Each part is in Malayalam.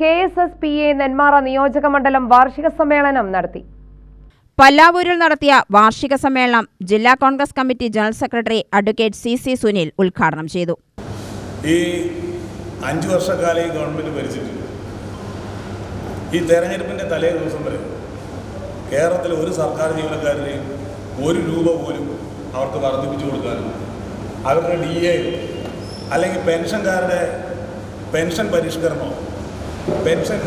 K S S P A Nenmara നിയോജക മണ്ഡലം വാർഷിക സമ്മേളനം നടത്തി. പല്ലാവൂരിൽ നടത്തിയ വാർഷിക സമ്മേളനം ജില്ലാ Congress committee general secretary advocate C C Sunil ഉദ്ഘാടനം ചെയ്തു. ഈ അഞ്ച് വർഷക്കാലം ഈ ഗവൺമെന്റ് ഭരിച്ചിട്ടുണ്ട്. ഈ തെരഞ്ഞെടുപ്പിന്റെ തലേ ദിവസം വരെ കേരളത്തിലെ ഒരു സർക്കാർ ജീവനക്കാരനെയും ഒരു രൂപ പോലും അവർക്ക് വർദ്ധിപ്പിച്ചു കൊടുക്കാനും അവരുടെ ഡി എ അല്ലെങ്കിൽ പെൻഷൻകാരുടെ പെൻഷൻ പരിഷ്കരണമോ പെൻഷൻ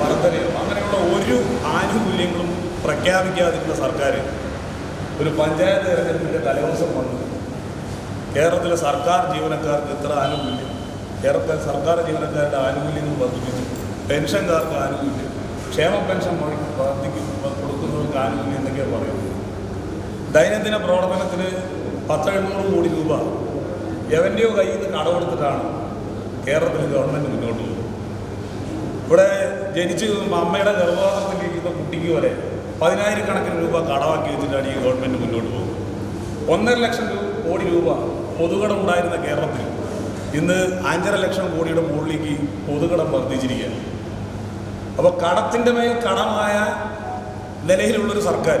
വർധനയോ അങ്ങനെയുള്ള ഒരു ആനുകൂല്യങ്ങളും പ്രഖ്യാപിക്കാതിരുന്ന സർക്കാർ ഒരു പഞ്ചായത്ത് തെരഞ്ഞെടുപ്പിന്റെ തലേദിവസം വന്നു. കേരളത്തിലെ സർക്കാർ ജീവനക്കാർക്ക് ഇത്ര ആനുകൂല്യം കേരളത്തിലെ സർക്കാർ ജീവനക്കാരുടെ ആനുകൂല്യങ്ങൾ വർദ്ധിപ്പിച്ചു. പെൻഷൻകാർക്ക് ആനുകൂല്യം ക്ഷേമ പെൻഷൻ വർദ്ധിക്കും കൊടുക്കുന്നവർക്ക് ആനുകൂല്യം എന്നൊക്കെയാണ് പറയുന്നത് ദൈനംദിന പ്രവർത്തനത്തിന് പത്ത് എണ്ണൂറ് കോടി രൂപ എവന്റെയോ കയ്യിൽ നിന്ന് കടമെടുത്തിട്ടാണ് കേരളത്തിൽ ഗവൺമെന്റ് മുന്നോട്ട് പോകുന്നത്. ഇവിടെ ജനിച്ചു അമ്മയുടെ ഗർഭപാത്രത്തിൽ ഇരിക്കുന്ന കുട്ടിക്ക് വരെ പതിനായിരക്കണക്കിന് രൂപ കടമാക്കി വെച്ചിട്ടാണ് ഈ ഗവൺമെന്റ് മുന്നോട്ട് പോകുന്നത്. ഒന്നര ലക്ഷം കോടി രൂപ പൊതുകടം ഉണ്ടായിരുന്ന കേരളത്തിൽ ഇന്ന് അഞ്ചര ലക്ഷം കോടിയുടെ മുകളിലേക്ക് പൊതുകടം വർദ്ധിച്ചിരിക്കുകയാണ്. അപ്പോൾ കടത്തിന്റെ മേൽ കടമായ നിലയിലുള്ളൊരു സർക്കാർ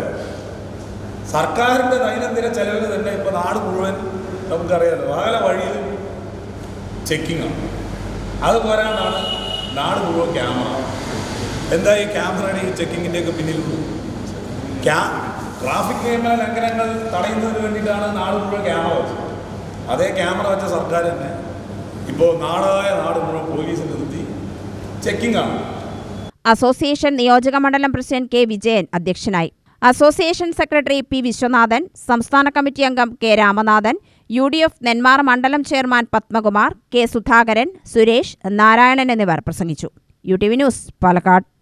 സർക്കാരിന്റെ ദൈനംദിന ചെലവിന് തന്നെ ഇപ്പോൾ നാട് മുഴുവൻ നമുക്കറിയാമല്ലോ പല വഴിയിൽ ചെക്കിങ്ങാണ്. അത് പോരാണ്ടാണ് നാട് മുഴുവൻ ക്യാമറ എന്താ ഈ ക്യാമറയുടെ ഈ പിന്നിലുള്ളത് ക്യാ ട്രാഫിക് നിയമ ലംഘനങ്ങൾ തടയുന്നതിന് വേണ്ടിയിട്ടാണ് നാട് മുഴുവൻ ക്യാമറ വെച്ചത്. അതേ ക്യാമറ വെച്ച സർക്കാർ തന്നെ ഇപ്പോൾ നാടായ നാട് മുഴുവൻ പോലീസ് നിർത്തി ചെക്കിംഗ് ആണ്. അസോസിയേഷൻ നിയോജക മണ്ഡലം പ്രസിഡന്റ് കെ വിജയൻ അധ്യക്ഷനായി. അസോസിയേഷൻ സെക്രട്ടറി പി വിശ്വനാഥൻ സംസ്ഥാന കമ്മിറ്റി അംഗം K Ramanathan U D F Nenmara മണ്ഡലം ചെയർമാൻ പത്മകുമാർ കെ സുധാകരൻ സുരേഷ് നാരായണൻ എന്നിവർ പ്രസംഗിച്ചു. U T V news Palakkad.